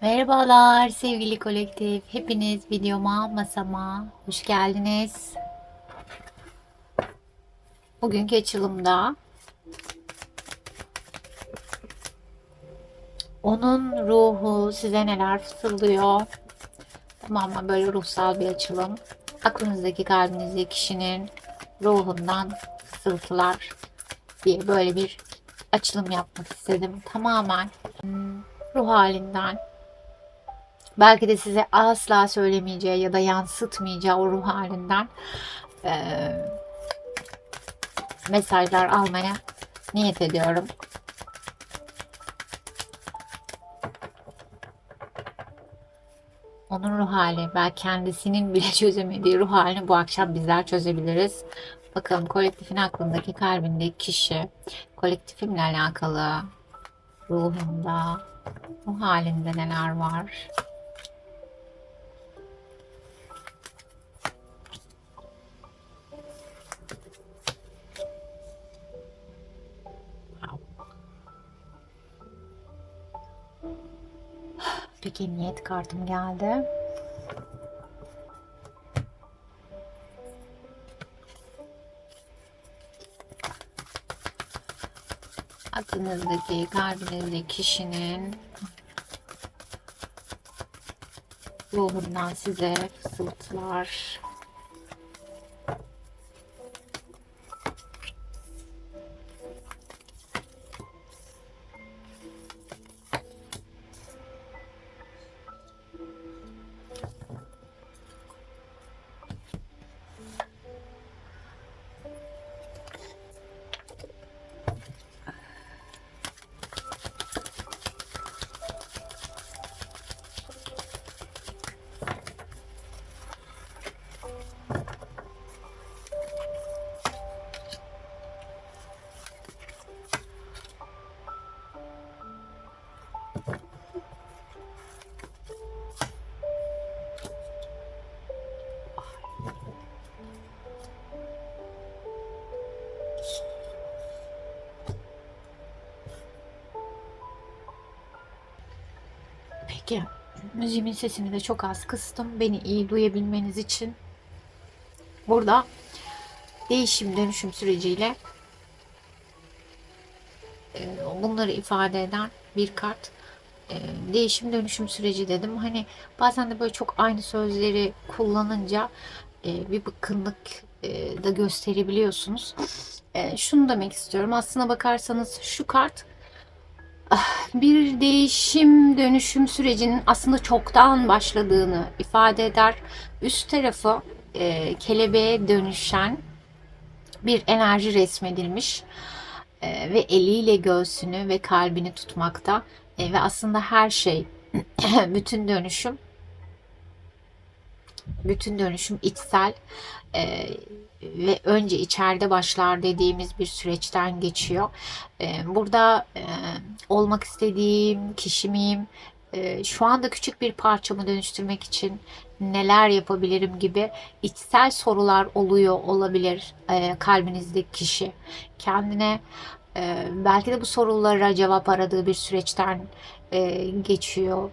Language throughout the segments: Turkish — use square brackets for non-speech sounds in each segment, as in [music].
Merhabalar sevgili kolektif. Hepiniz videoma, masama hoş geldiniz. Bugünkü açılımda onun ruhu size neler fısıldıyor? Tamamen böyle ruhsal bir açılım. Aklınızdaki, kalbinizdeki kişinin ruhundan fısıltılar diye böyle bir açılım yapmak istedim. Tamamen hmm, ruh halinden belki de size asla söylemeyeceği ya da yansıtmayacağı o ruh halinden eee, mesajlar almaya niyet ediyorum. Onun ruh hali, belki kendisinin bile [laughs] çözemediği ruh halini bu akşam bizler çözebiliriz. Bakalım kolektifin aklındaki kalbindeki kişi kolektifimle alakalı ruhunda, ruh halinde neler var? Peki niyet kartım geldi. Aklınızdaki, kalbinizdeki kişinin ruhundan size fısıltılar. Müziğimin sesini de çok az kıstım. Beni iyi duyabilmeniz için. Burada değişim dönüşüm süreciyle e, bunları ifade eden bir kart. E, Değişim dönüşüm süreci dedim. Hani bazen de böyle çok aynı sözleri kullanınca e, bir bıkkınlık da gösterebiliyorsunuz. Şunu demek istiyorum. Aslına bakarsanız şu kart bir değişim dönüşüm sürecinin aslında çoktan başladığını ifade eder. Üst tarafı e, kelebeğe dönüşen bir enerji resmedilmiş E, ve eliyle göğsünü ve kalbini tutmakta E, ve aslında her şey [clears throat] bütün dönüşüm bütün dönüşüm içsel e, ve önce içeride başlar dediğimiz bir süreçten geçiyor. E, burada e, olmak istediğim kişi miyim? E, şu anda küçük bir parçamı dönüştürmek için neler yapabilirim gibi içsel sorular oluyor olabilir e, kalbinizdeki kişi. Kendine e, belki de bu sorulara cevap aradığı bir süreçten geçiyor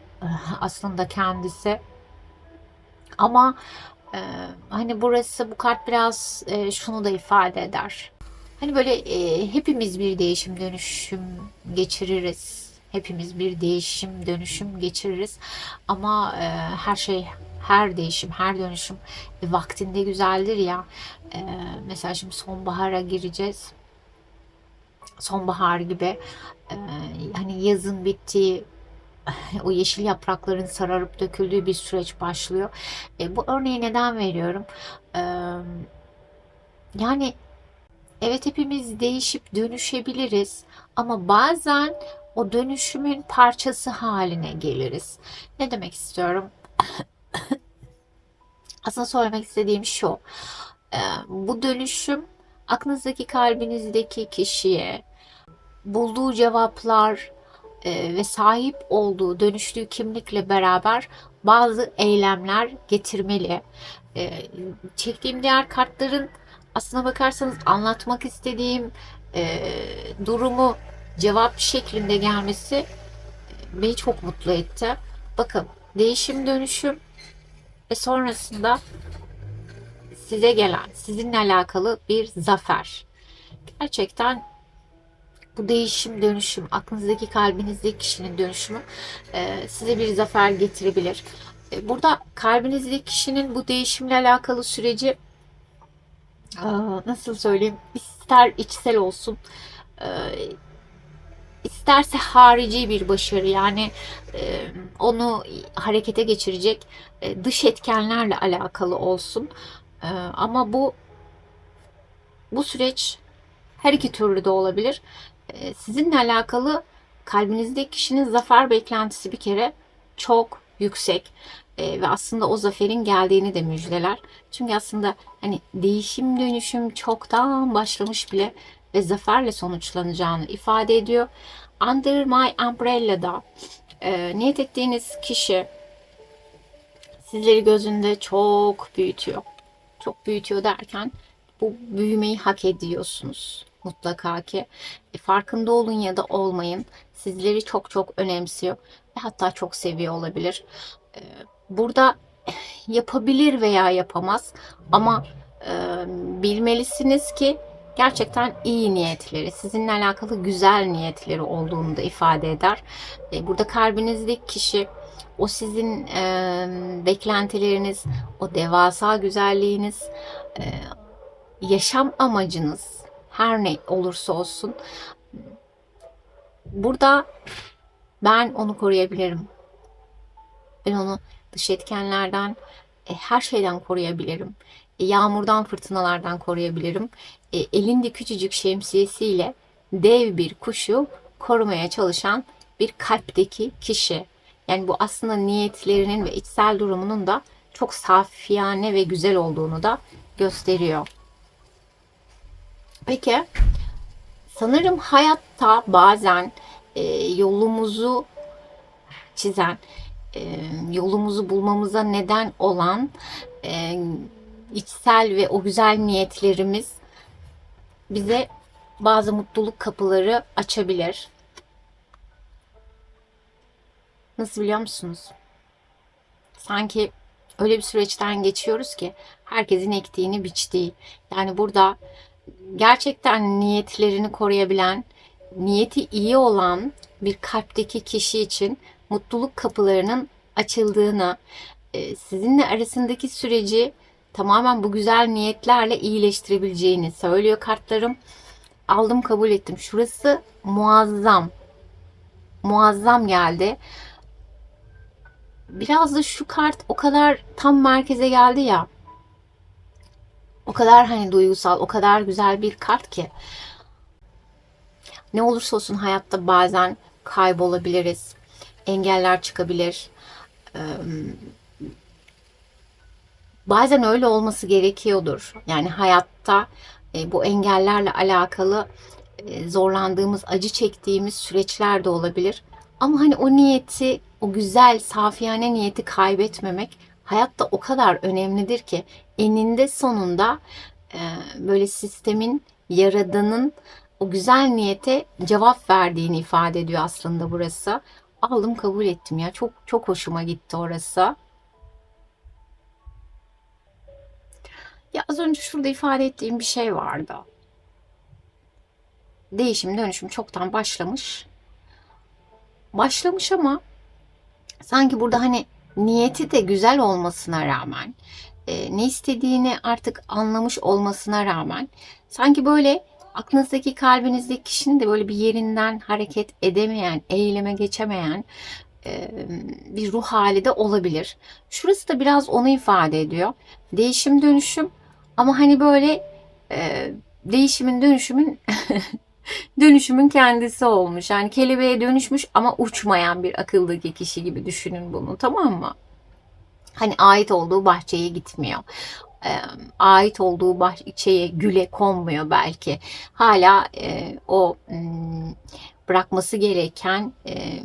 aslında kendisi. Ama e, hani burası bu kart biraz e, şunu da ifade eder. Hani böyle e, hepimiz bir değişim dönüşüm geçiririz. Hepimiz bir değişim dönüşüm geçiririz. Ama e, her şey her değişim, her dönüşüm e, vaktinde güzeldir ya. E, mesela şimdi sonbahara gireceğiz. Sonbahar gibi e, hani yazın bittiği [sighs] o yeşil yaprakların sararıp döküldüğü bir süreç başlıyor. E, bu örneği neden veriyorum? E, yani evet hepimiz değişip dönüşebiliriz ama bazen o dönüşümün parçası haline geliriz. Ne demek istiyorum? [clears throat] Aslında söylemek istediğim şu. E, bu dönüşüm aklınızdaki kalbinizdeki kişiye bulduğu cevaplar, e, ve sahip olduğu dönüştüğü kimlikle beraber bazı eylemler getirmeli. E, çektiğim diğer kartların aslına bakarsanız anlatmak istediğim e, durumu cevap şeklinde gelmesi beni çok mutlu etti. Bakın değişim dönüşüm ve sonrasında size gelen, sizinle alakalı bir zafer. Gerçekten bu değişim, dönüşüm, aklınızdaki, kalbinizdeki kişinin dönüşümü e, size bir zafer getirebilir. E, burada kalbinizdeki kişinin bu değişimle alakalı süreci e, nasıl söyleyeyim, ister içsel olsun, isterse harici bir başarı yani onu harekete geçirecek dış etkenlerle alakalı olsun. Ama bu bu süreç her iki türlü de olabilir. E, sizinle alakalı kalbinizdeki kişinin zafer beklentisi bir kere çok yüksek E, ve aslında o zaferin geldiğini de müjdeler. Çünkü aslında hani değişim dönüşüm çoktan başlamış bile ve zaferle sonuçlanacağını ifade ediyor. Under My Umbrella'da e, niyet ettiğiniz kişi sizleri gözünde çok büyütüyor. Çok büyütüyor derken bu büyümeyi hak ediyorsunuz mutlaka ki. E, farkında olun ya da olmayın. Sizleri çok çok önemsiyor ve hatta çok seviyor olabilir. E, burada yapabilir veya yapamaz ama bilmelisiniz ki gerçekten iyi niyetleri, sizinle alakalı güzel niyetleri olduğunu da ifade eder. E, burada kalbinizdeki kişi o sizin e, beklentileriniz, o devasa güzelliğiniz, e, yaşam amacınız her ne olursa olsun burada ben onu koruyabilirim. Ben onu dış etkenlerden, e, her şeyden koruyabilirim. E, yağmurdan, fırtınalardan koruyabilirim. E, elinde küçücük şemsiyesiyle dev bir kuşu korumaya çalışan bir kalpteki kişi. Yani bu aslında niyetlerinin ve içsel durumunun da çok safiyane ve güzel olduğunu da gösteriyor. Peki sanırım hayatta bazen e, yolumuzu çizen, e, yolumuzu bulmamıza neden olan e, içsel ve o güzel niyetlerimiz bize bazı mutluluk kapıları açabilir. Nasıl biliyor musunuz? Sanki öyle bir süreçten geçiyoruz ki herkesin ektiğini biçtiği. Yani burada gerçekten niyetlerini koruyabilen, niyeti iyi olan bir kalpteki kişi için mutluluk kapılarının açıldığını, e, sizinle arasındaki süreci tamamen bu güzel niyetlerle iyileştirebileceğini söylüyor kartlarım. Aldım kabul ettim. Şurası muazzam. Muazzam geldi. Biraz da şu kart o kadar tam merkeze geldi ya. O kadar hani duygusal, o kadar güzel bir kart ki. Ne olursa olsun hayatta bazen kaybolabiliriz. Engeller çıkabilir. Bazen öyle olması gerekiyordur. Yani hayatta e, bu engellerle alakalı e, zorlandığımız, acı çektiğimiz süreçler de olabilir. Ama hani o niyeti, o güzel, safiyane niyeti kaybetmemek hayatta o kadar önemlidir ki eninde sonunda e, böyle sistemin, yaradanın o güzel niyete cevap verdiğini ifade ediyor aslında burası. Aldım kabul ettim ya. Çok çok hoşuma gitti orası. Ya az önce şurada ifade ettiğim bir şey vardı. Değişim dönüşüm çoktan başlamış. Başlamış ama sanki burada hani niyeti de güzel olmasına rağmen e, ne istediğini artık anlamış olmasına rağmen sanki böyle aklınızdaki kalbinizdeki kişinin de böyle bir yerinden hareket edemeyen, eyleme geçemeyen e, bir ruh hali de olabilir. Şurası da biraz onu ifade ediyor. Değişim dönüşüm ama hani böyle e, değişimin dönüşümün [laughs] dönüşümün kendisi olmuş. Yani kelebeğe dönüşmüş ama uçmayan bir akıldaki kişi gibi düşünün bunu tamam mı? Hani ait olduğu bahçeye gitmiyor. E, ait olduğu bahçeye güle konmuyor belki. Hala e, o m, bırakması gereken e,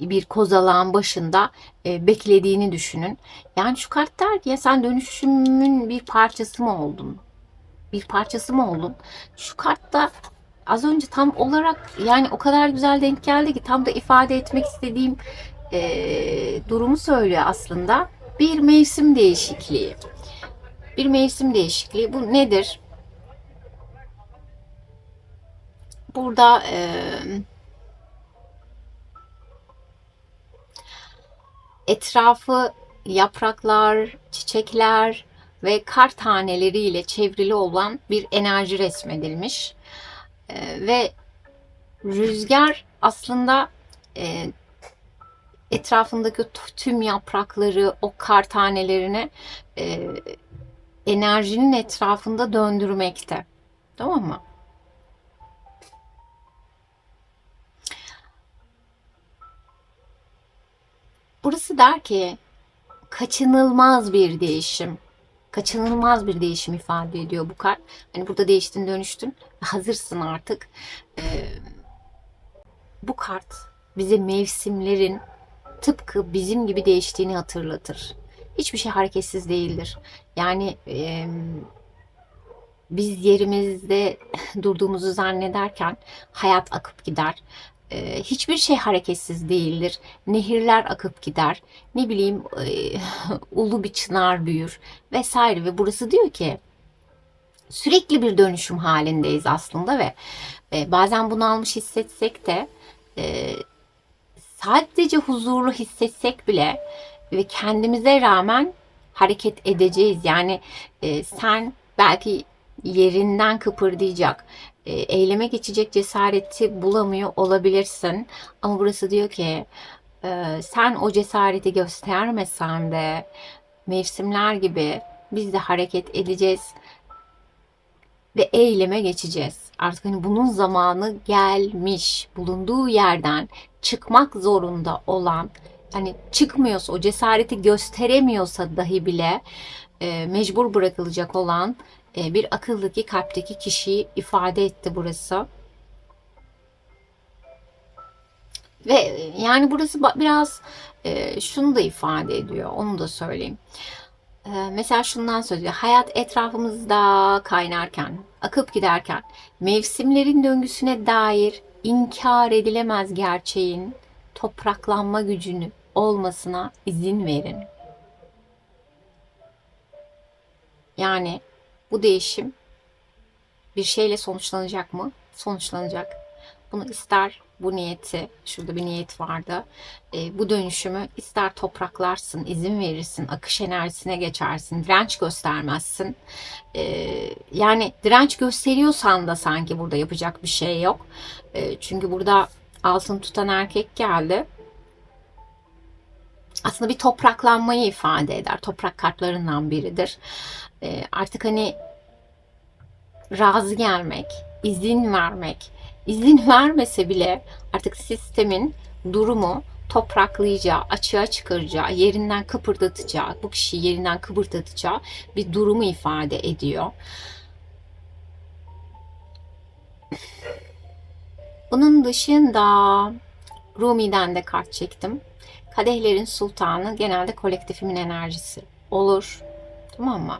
bir kozalağın başında e, beklediğini düşünün. Yani şu kart der ki ya sen dönüşümün bir parçası mı oldun? Bir parçası mı oldun? Şu kartta az önce tam olarak yani o kadar güzel denk geldi ki tam da ifade etmek istediğim e, durumu söylüyor aslında. Bir mevsim değişikliği. Bir mevsim değişikliği. Bu nedir? Burada e, etrafı yapraklar, çiçekler ve kar taneleriyle çevrili olan bir enerji resmedilmiş. E, ve rüzgar aslında e, etrafındaki tüm yaprakları, o kar tanelerini e, enerjinin etrafında döndürmekte. Tamam mı? Burası der ki kaçınılmaz bir değişim. Kaçınılmaz bir değişim ifade ediyor bu kart. Hani burada değiştin dönüştün. Hazırsın artık. Ee, bu kart bize mevsimlerin tıpkı bizim gibi değiştiğini hatırlatır. Hiçbir şey hareketsiz değildir. Yani e, biz yerimizde [laughs] durduğumuzu zannederken hayat akıp gider. E, hiçbir şey hareketsiz değildir. Nehirler akıp gider. Ne bileyim e, [laughs] ulu bir çınar büyür vesaire ve burası diyor ki sürekli bir dönüşüm halindeyiz aslında ve e, bazen bunu almış hissetsek de e, sadece huzurlu hissetsek bile ve kendimize rağmen hareket edeceğiz. Yani e, sen belki yerinden kıpırdayacak, eyleme geçecek cesareti bulamıyor olabilirsin. Ama burası diyor ki e, sen o cesareti göstermesen de mevsimler gibi biz de hareket edeceğiz ve eyleme geçeceğiz. Artık hani bunun zamanı gelmiş. Bulunduğu yerden çıkmak zorunda olan hani çıkmıyorsa o cesareti gösteremiyorsa dahi bile e, mecbur bırakılacak olan e, bir akıldaki kalpteki kişiyi ifade etti burası. Ve e, yani burası biraz e, şunu da ifade ediyor. Onu da söyleyeyim. E, mesela şundan söylüyor. Hayat etrafımızda kaynarken, akıp giderken mevsimlerin döngüsüne dair inkar edilemez gerçeğin topraklanma gücünü olmasına izin verin. Yani bu değişim bir şeyle sonuçlanacak mı? Sonuçlanacak. Bunu ister bu niyeti, şurada bir niyet vardı. E, bu dönüşümü ister topraklarsın, izin verirsin, akış enerjisine geçersin, direnç göstermezsin. E, yani direnç gösteriyorsan da sanki burada yapacak bir şey yok. E, çünkü burada altın tutan erkek geldi. Aslında bir topraklanmayı ifade eder. Toprak kartlarından biridir. E, artık hani razı gelmek, izin vermek, izin vermese bile artık sistemin durumu topraklayacağı, açığa çıkaracağı, yerinden kıpırdatacağı, bu kişiyi yerinden kıpırdatacağı bir durumu ifade ediyor. Bunun dışında Rumi'den de kart çektim. Kadehlerin sultanı genelde kolektifimin enerjisi olur. Tamam mı?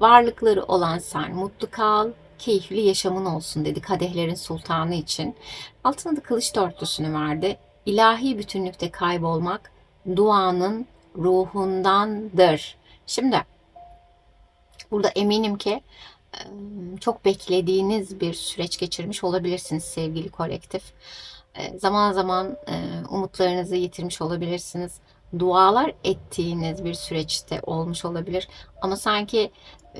Varlıkları olan sen mutlu kal, keyifli yaşamın olsun dedi kadehlerin sultanı için. Altına da kılıç dörtlüsünü verdi. İlahi bütünlükte kaybolmak duanın ruhundandır. Şimdi burada eminim ki çok beklediğiniz bir süreç geçirmiş olabilirsiniz sevgili kolektif. Zaman zaman umutlarınızı yitirmiş olabilirsiniz. Dualar ettiğiniz bir süreçte olmuş olabilir. Ama sanki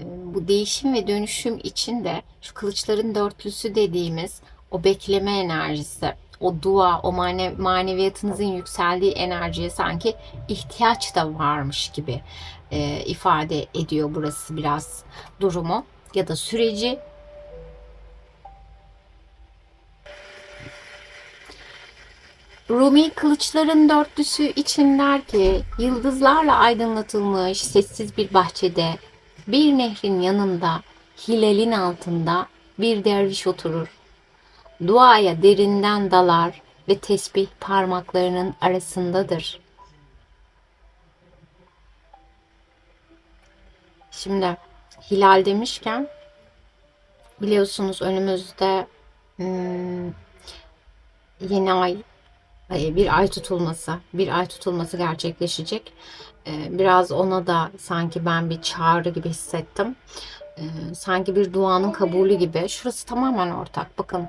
bu değişim ve dönüşüm için de şu kılıçların dörtlüsü dediğimiz o bekleme enerjisi, o dua, o manev maneviyatınızın yükseldiği enerjiye sanki ihtiyaç da varmış gibi e, ifade ediyor burası biraz durumu ya da süreci. Rumi kılıçların dörtlüsü için der ki yıldızlarla aydınlatılmış sessiz bir bahçede bir nehrin yanında hilalin altında bir derviş oturur. Duaya derinden dalar ve tesbih parmaklarının arasındadır. Şimdi hilal demişken biliyorsunuz önümüzde hmm, yeni ay bir ay tutulması, bir ay tutulması gerçekleşecek. E, Biraz ona da sanki ben bir çağrı gibi hissettim. E, Sanki bir duanın kabulü gibi. Şurası tamamen ortak. Bakın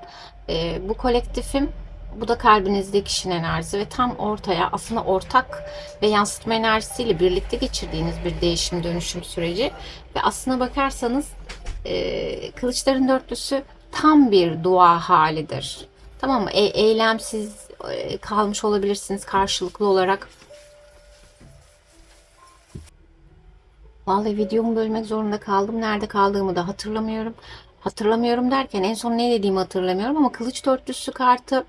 e, bu kolektifim, bu da kalbinizdeki kişinin enerjisi ve tam ortaya aslında ortak ve yansıtma enerjisiyle birlikte geçirdiğiniz bir değişim dönüşüm süreci ve aslına bakarsanız e, kılıçların dörtlüsü tam bir dua halidir. Tamam mı? E- eylemsiz e, kalmış olabilirsiniz karşılıklı olarak. Vallahi videomu bölmek zorunda kaldım. Nerede kaldığımı da hatırlamıyorum. Hatırlamıyorum derken en son ne dediğimi hatırlamıyorum ama kılıç dörtlüsü kartı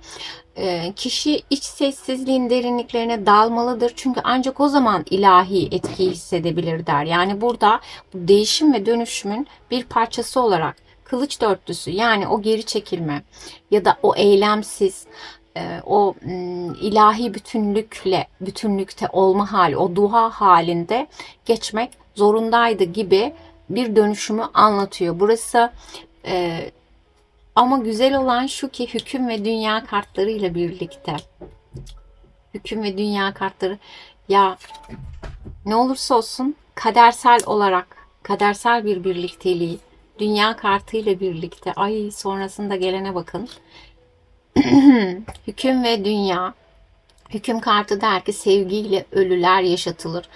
e, kişi iç sessizliğin derinliklerine dalmalıdır. Çünkü ancak o zaman ilahi etkiyi hissedebilir der. Yani burada bu değişim ve dönüşümün bir parçası olarak kılıç dörtlüsü yani o geri çekilme ya da o eylemsiz e, o ilahi bütünlükle bütünlükte olma hali, o duha halinde geçmek zorundaydı gibi bir dönüşümü anlatıyor. Burası e, ama güzel olan şu ki hüküm ve dünya kartlarıyla birlikte. Hüküm ve dünya kartları ya ne olursa olsun kadersel olarak kadersel bir birlikteliği dünya kartıyla birlikte ay sonrasında gelene bakın. [clears throat] Hüküm ve dünya. Hüküm kartı der ki sevgiyle ölüler yaşatılır.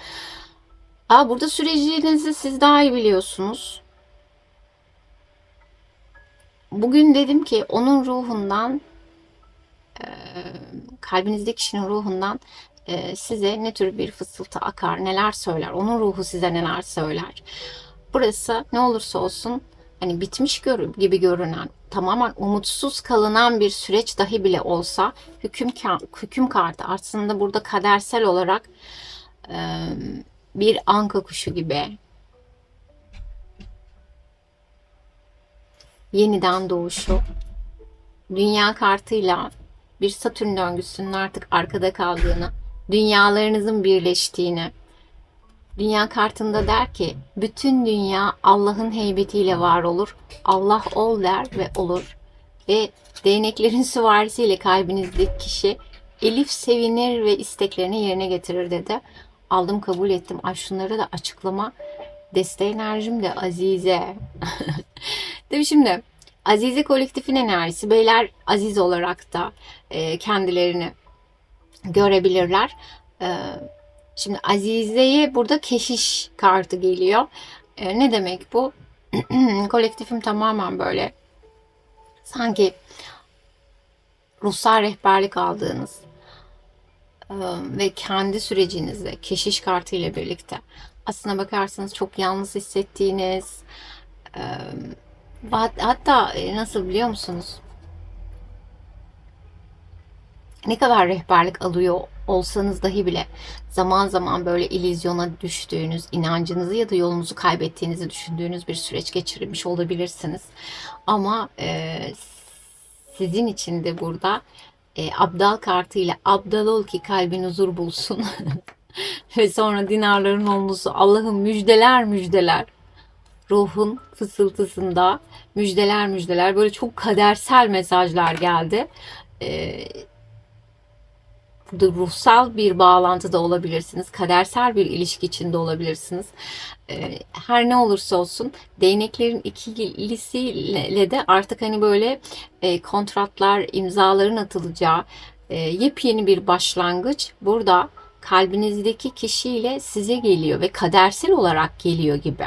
Aa, burada sürecinizi siz daha iyi biliyorsunuz. Bugün dedim ki onun ruhundan, e, kalbinizdeki kişinin ruhundan e, size ne tür bir fısıltı akar, neler söyler, onun ruhu size neler söyler. Burası ne olursa olsun hani bitmiş gibi görünen, tamamen umutsuz kalınan bir süreç dahi bile olsa hüküm hüküm kartı aslında burada kadersel olarak e, bir anka kuşu gibi yeniden doğuşu dünya kartıyla bir Satürn döngüsünün artık arkada kaldığını, dünyalarınızın birleştiğini, dünya kartında der ki bütün dünya Allah'ın heybetiyle var olur. Allah ol der ve olur. Ve değneklerin [laughs] süvarisiyle kalbinizdeki kişi Elif sevinir ve isteklerini yerine getirir dedi. Aldım kabul ettim. Ay şunları da açıklama. Desteği enerjim de Azize. [laughs] Tabii şimdi Azize kolektifin enerjisi. Beyler aziz olarak da e, kendilerini görebilirler. E, şimdi Azize'ye burada keşiş kartı geliyor. E, ne demek bu? [clears throat] Kolektifim tamamen böyle sanki ruhsal rehberlik aldığınız e, ve kendi sürecinizde keşiş kartı ile birlikte aslına bakarsanız çok yalnız hissettiğiniz e, Hat- Hatta e, nasıl biliyor musunuz? Ne kadar rehberlik alıyor olsanız dahi bile zaman zaman böyle illüzyona düştüğünüz, inancınızı ya da yolunuzu kaybettiğinizi düşündüğünüz bir süreç geçirmiş olabilirsiniz. Ama e, sizin için de burada e, Abdal kartıyla Abdal ol ki kalbin huzur bulsun. [laughs] Ve sonra dinarların olması Allah'ın müjdeler müjdeler ruhun fısıltısında müjdeler müjdeler böyle çok kadersel mesajlar geldi. Ee, ruhsal bir bağlantıda olabilirsiniz. Kadersel bir ilişki içinde olabilirsiniz. Ee, her ne olursa olsun değneklerin ikilisiyle de artık hani böyle e, kontratlar, imzaların atılacağı e, yepyeni bir başlangıç burada kalbinizdeki kişiyle size geliyor ve kadersel olarak geliyor gibi.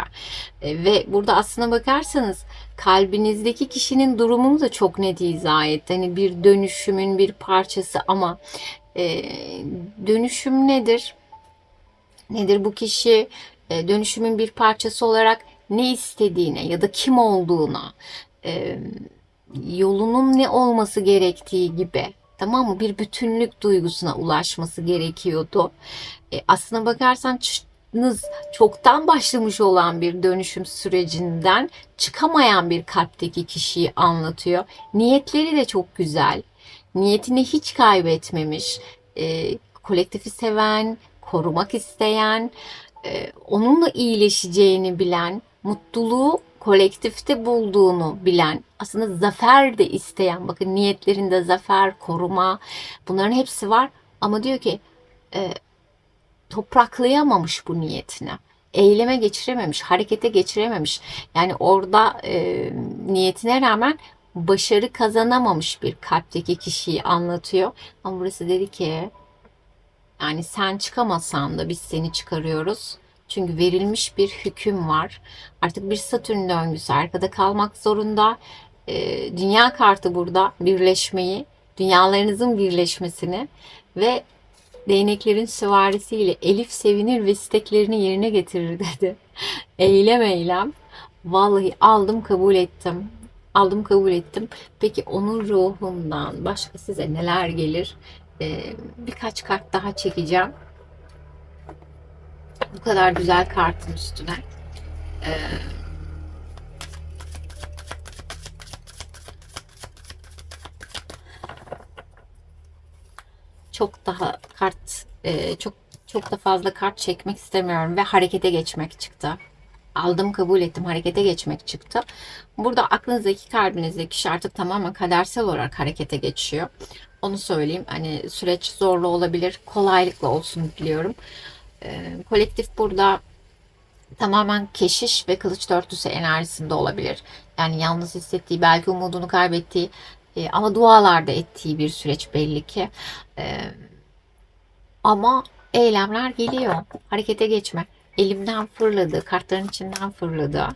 E, ve burada aslına bakarsanız kalbinizdeki kişinin durumunu da çok net izah etti. Hani bir dönüşümün bir parçası ama e, dönüşüm nedir? Nedir bu kişi e, dönüşümün bir parçası olarak ne istediğine ya da kim olduğuna, e, yolunun ne olması gerektiği gibi tamam mı? Bir bütünlük duygusuna ulaşması gerekiyordu. E, aslına bakarsanız çoktan başlamış olan bir dönüşüm sürecinden çıkamayan bir kalpteki kişiyi anlatıyor. Niyetleri de çok güzel. Niyetini hiç kaybetmemiş. E, kolektifi seven, korumak isteyen, e, onunla iyileşeceğini bilen, mutluluğu kolektifte bulduğunu bilen, aslında zafer de isteyen, bakın niyetlerinde zafer, koruma bunların hepsi var. Ama diyor ki e, topraklayamamış bu niyetini. Eyleme geçirememiş, harekete geçirememiş. Yani orada e, niyetine rağmen başarı kazanamamış bir kalpteki kişiyi anlatıyor. Ama burası dedi ki yani sen çıkamasan da biz seni çıkarıyoruz. Çünkü verilmiş bir hüküm var. Artık bir Satürn döngüsü arkada kalmak zorunda. Ee, dünya kartı burada birleşmeyi, dünyalarınızın birleşmesini ve değneklerin süvarisiyle Elif sevinir ve isteklerini yerine getirir dedi. [laughs] eylem eylem. Vallahi aldım kabul ettim. Aldım kabul ettim. Peki onun ruhundan başka size neler gelir? Ee, birkaç kart daha çekeceğim. Bu kadar güzel kartın üstüne. Ee, çok daha kart e, çok çok da fazla kart çekmek istemiyorum ve harekete geçmek çıktı. Aldım kabul ettim harekete geçmek çıktı. Burada aklınızdaki kalbinizdeki kişi artık tamamen kadersel olarak harekete geçiyor. Onu söyleyeyim. Hani süreç zorlu olabilir. Kolaylıkla olsun diliyorum. Ee, kolektif burada tamamen keşiş ve kılıç dörtlüsü enerjisinde olabilir. Yani yalnız hissettiği, belki umudunu kaybettiği e, ama dualarda ettiği bir süreç belli ki. E, ama eylemler geliyor. Harekete geçme. Elimden fırladı, kartların içinden fırladı.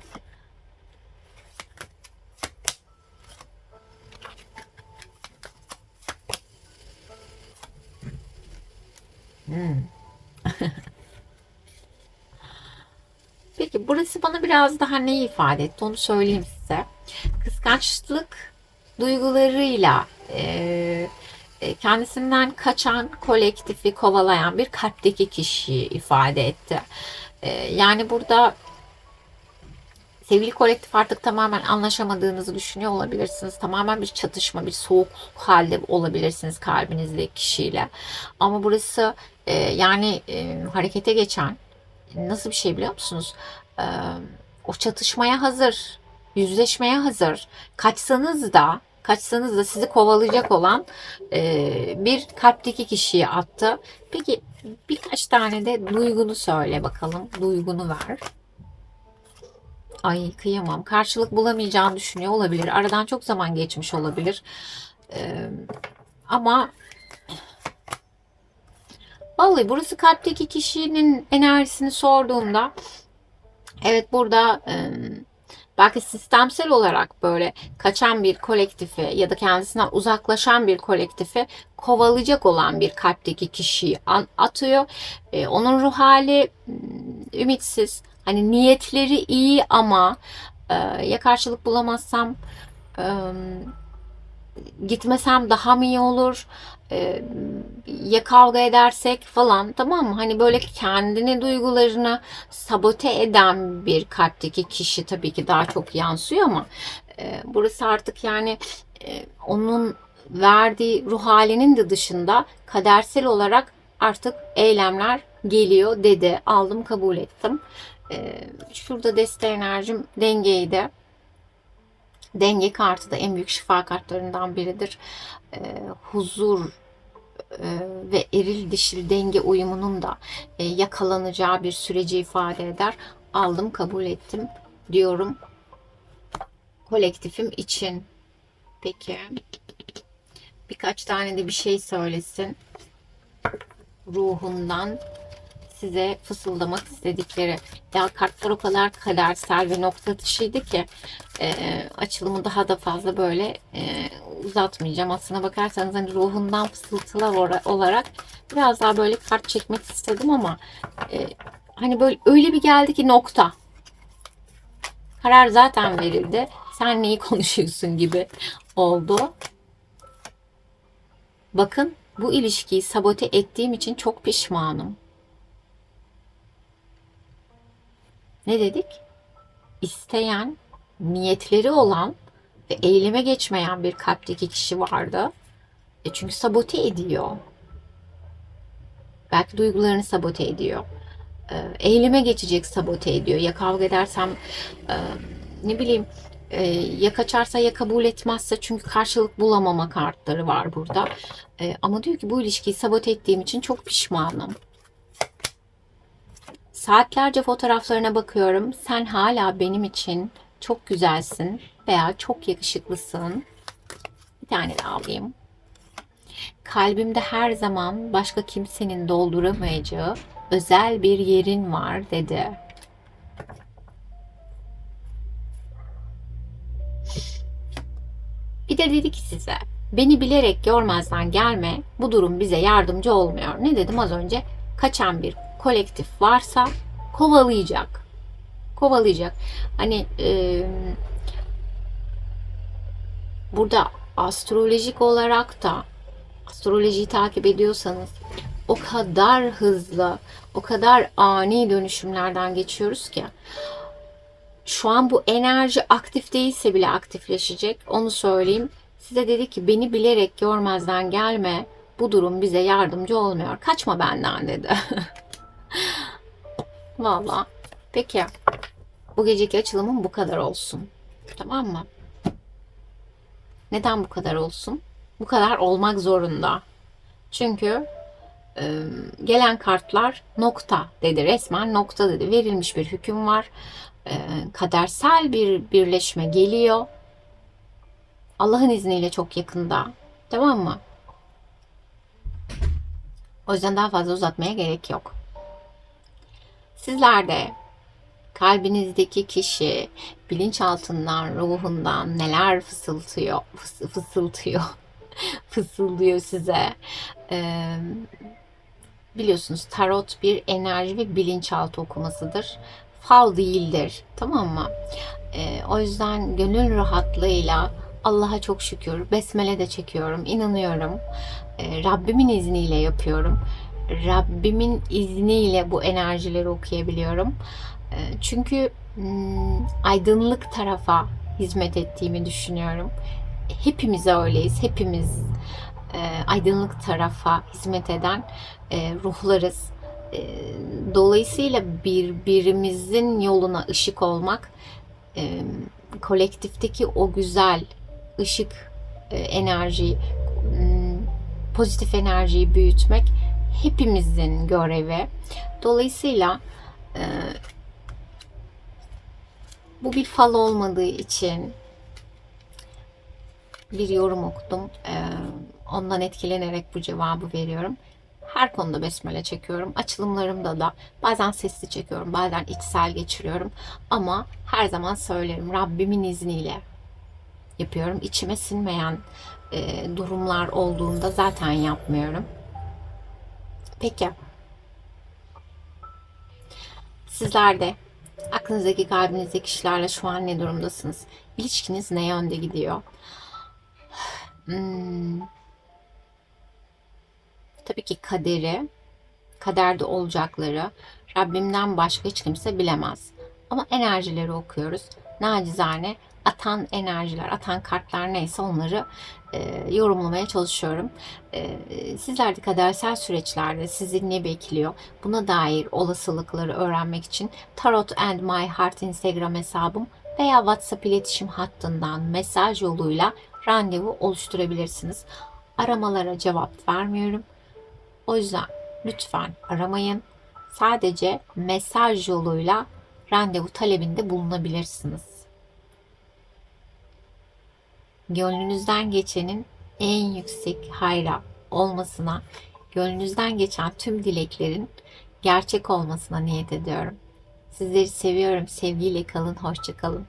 Hmm. Peki burası bana biraz daha ne ifade etti onu söyleyeyim size. Kıskançlık duygularıyla e, kendisinden kaçan kolektifi kovalayan bir kalpteki kişiyi ifade etti. E, yani burada sevgili kolektif artık tamamen anlaşamadığınızı düşünüyor olabilirsiniz. Tamamen bir çatışma, bir soğuk halde olabilirsiniz kalbinizdeki kişiyle. Ama burası e, yani e, harekete geçen nasıl bir şey biliyor musunuz? E, o çatışmaya hazır, yüzleşmeye hazır. Kaçsanız da kaçsanız da sizi kovalayacak olan e, bir kalpteki kişiyi attı. Peki birkaç tane de duygunu söyle bakalım. Duygunu ver. Ay kıyamam. Karşılık bulamayacağını düşünüyor olabilir. Aradan çok zaman geçmiş olabilir. Ee, ama vallahi burası kalpteki kişinin enerjisini sorduğumda evet burada e, belki sistemsel olarak böyle kaçan bir kolektifi ya da kendisinden uzaklaşan bir kolektifi kovalayacak olan bir kalpteki kişiyi atıyor. E, onun ruh hali ümitsiz Hani niyetleri iyi ama e, ya karşılık bulamazsam e, gitmesem daha mı iyi olur? E, ya kavga edersek falan tamam mı? Hani böyle kendini duygularını sabote eden bir kalpteki kişi tabii ki daha çok yansıyor ama e, burası artık yani e, onun verdiği ruh halinin de dışında kadersel olarak artık eylemler geliyor dedi. Aldım kabul ettim. Ee, şurada deste enerjim dengeydi. Denge kartı da en büyük şifa kartlarından biridir. Ee, huzur e, ve eril dişil denge uyumunun da e, yakalanacağı bir süreci ifade eder. Aldım, kabul ettim diyorum. Kolektifim için. Peki. Birkaç tane de bir şey söylesin. Ruhundan size fısıldamak istedikleri. Ya kartlar o kadar kadersel ve nokta atışıydı ki e, açılımı daha da fazla böyle e, uzatmayacağım. Aslına bakarsanız hani ruhundan fısıltılar olarak biraz daha böyle kart çekmek istedim ama e, hani böyle öyle bir geldi ki nokta. Karar zaten verildi. Sen neyi [laughs] konuşuyorsun gibi oldu. Bakın bu ilişkiyi sabote ettiğim için çok pişmanım. Ne dedik? İsteyen, niyetleri olan ve eyleme geçmeyen bir kalpteki kişi vardı. E çünkü sabote ediyor. Belki duygularını sabote ediyor. E, eyleme geçecek sabote ediyor. Ya kavga edersem e, ne bileyim e, ya kaçarsa ya kabul etmezse çünkü karşılık bulamama kartları var burada. E, ama diyor ki bu ilişkiyi sabote ettiğim için çok pişmanım. Saatlerce fotoğraflarına bakıyorum. Sen hala benim için çok güzelsin veya çok yakışıklısın. Bir tane daha alayım. Kalbimde her zaman başka kimsenin dolduramayacağı özel bir yerin var dedi. Bir de dedi ki size beni bilerek görmezden gelme bu durum bize yardımcı olmuyor. Ne dedim az önce? Kaçan bir kolektif varsa kovalayacak. Kovalayacak. Hani e, burada astrolojik olarak da astrolojiyi takip ediyorsanız o kadar hızlı, o kadar ani dönüşümlerden geçiyoruz ki şu an bu enerji aktif değilse bile aktifleşecek. Onu söyleyeyim. Size dedi ki beni bilerek görmezden gelme. Bu durum bize yardımcı olmuyor. Kaçma benden dedi. [laughs] Valla. Peki. Bu geceki açılımım bu kadar olsun. Tamam mı? Neden bu kadar olsun? Bu kadar olmak zorunda. Çünkü e, gelen kartlar nokta dedi. Resmen nokta dedi. Verilmiş bir hüküm var. E, kadersel bir birleşme geliyor. Allah'ın izniyle çok yakında. Tamam mı? O yüzden daha fazla uzatmaya gerek yok. Sizler de kalbinizdeki kişi bilinçaltından, ruhundan neler fısıltıyor, fıs fısıltıyor, [laughs] fısıldıyor size. Ee, biliyorsunuz tarot bir enerji ve bilinçaltı okumasıdır. Fal değildir. Tamam mı? Ee, o yüzden gönül rahatlığıyla Allah'a çok şükür besmele de çekiyorum, inanıyorum. Ee, Rabbimin izniyle yapıyorum. Rabbimin izniyle bu enerjileri okuyabiliyorum. Ee, çünkü hmm, aydınlık tarafa hizmet ettiğimi düşünüyorum. Hepimiz öyleyiz. Hepimiz e, aydınlık tarafa hizmet eden e, ruhlarız. E, dolayısıyla birbirimizin yoluna ışık olmak, kolektifteki o güzel ışık enerjiyi, hmm, pozitif enerjiyi büyütmek hepimizin görevi. Dolayısıyla bu bir fal olmadığı için bir yorum okudum. Ee, ondan etkilenerek bu cevabı veriyorum. Her konuda besmele çekiyorum. Açılımlarımda da bazen sesli çekiyorum, bazen içsel geçiriyorum. Ama her zaman söylerim Rabbimin izniyle yapıyorum. İçime sinmeyen e, durumlar olduğunda zaten yapmıyorum. Peki. Sizler de aklınızdaki kalbinizdeki kişilerle şu an ne durumdasınız? İlişkiniz ne yönde gidiyor? Hmm. Tabii ki kaderi, kaderde olacakları Rabbimden başka hiç kimse bilemez. Ama enerjileri okuyoruz. Nacizane atan enerjiler, atan kartlar neyse onları e, yorumlamaya çalışıyorum. E, sizler de kadersel süreçlerde sizi ne bekliyor? Buna dair olasılıkları öğrenmek için Tarot and My Heart Instagram hesabım veya WhatsApp iletişim hattından mesaj yoluyla randevu oluşturabilirsiniz. Aramalara cevap vermiyorum. O yüzden lütfen aramayın. Sadece mesaj yoluyla randevu talebinde bulunabilirsiniz. Gönlünüzden geçenin en yüksek hayra olmasına, gönlünüzden geçen tüm dileklerin gerçek olmasına niyet ediyorum. Sizleri seviyorum. Sevgiyle kalın. Hoşça kalın.